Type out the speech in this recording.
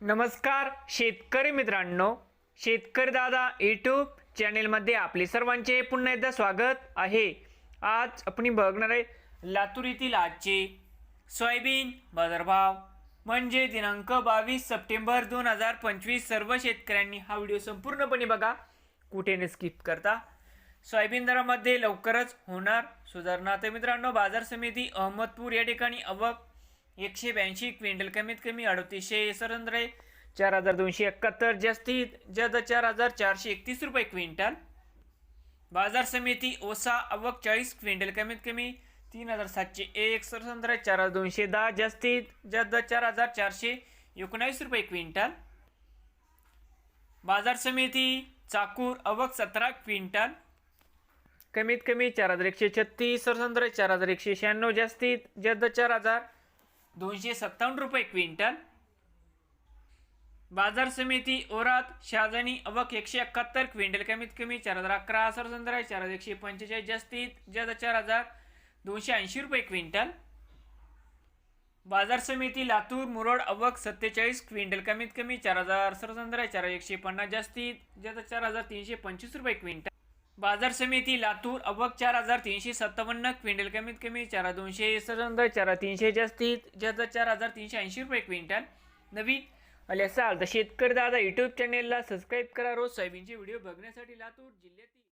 नमस्कार शेतकरी मित्रांनो. शेतकरी दादा यूट्यूब चॅनेलमध्ये आपले सर्वांचे पुन्हा एकदा स्वागत आहे. आज आपण बघणार आहे लातूर येथील आजचे सोयाबीन बाजारभाव. म्हणजे दिनांक बावीस सप्टेंबर दोन हजार पंचवीस सर्व शेतकऱ्यांनी हा व्हिडिओ संपूर्णपणे बघा. कुठे न स्किप करता? सोयाबीन दरामध्ये लवकरच होणार. सुधारणा तर मित्रांनो बाजार समिती अहमदपूर या ठिकाणी अवक एकशे ब्याऐंशी क्विंटल कमीत कमी अडतीसशे सरंद्रे चार हजार दोनशे एकाहत्तर जास्तीत जास्त चार हजार चारशे एकतीस रुपये क्विंटल. बाजार समिती ओसा अवक चाळीस क्विंटल कमीत कमी तीन हजार सातशे एक सरसंद्रे चार हजार दोनशे दहा जास्तीत जास्त चार हजार चारशे एकोणावीस रुपये क्विंटल. बाजार समिती चाकूर अवक सतरा क्विंटल. कमीत कमी चार हजार एकशे छत्तीस सरसंद्र चार हजार एकशे शहाण्णव जास्तीत जास्त चार हजार दोनशे सत्तावन्न रुपये क्विंटल. बाजार समिती ओरात शहाजणी अवक एकशे एकाहत्तर क्विंटल. कमीत कमी चार हजार अकरा सरसंद्र चार हजार एकशे पंचेचाळीस. जास्तीत जास्त चार हजार दोनशे ऐंशी रुपये क्विंटल. बाजार समिती लातूर मुरड अवक सत्तेचाळीस क्विंटल. कमीत कमी चार हजार सरसंद्र चार हजार एकशे पन्नास. जास्तीत जास्त चार हजार तीनशे पंचवीस रुपये क्विंटल. बाजार समिती लातूर अवक चार हजार तीनशे सत्तावन्न क्विंटल कमीत कमी चार दोनशे सरसंद्र चार तीनशे जास्तीत जास्त चार हजार तीनशे ऐंशी रुपये क्विंटल. नवीन आले असाल तर शेतकरी दादा यूट्यूब चॅनेलला सबस्क्राईब करा. रोज सोयाबीनचे व्हिडिओ बघण्यासाठी लातूर जिल्ह्यातील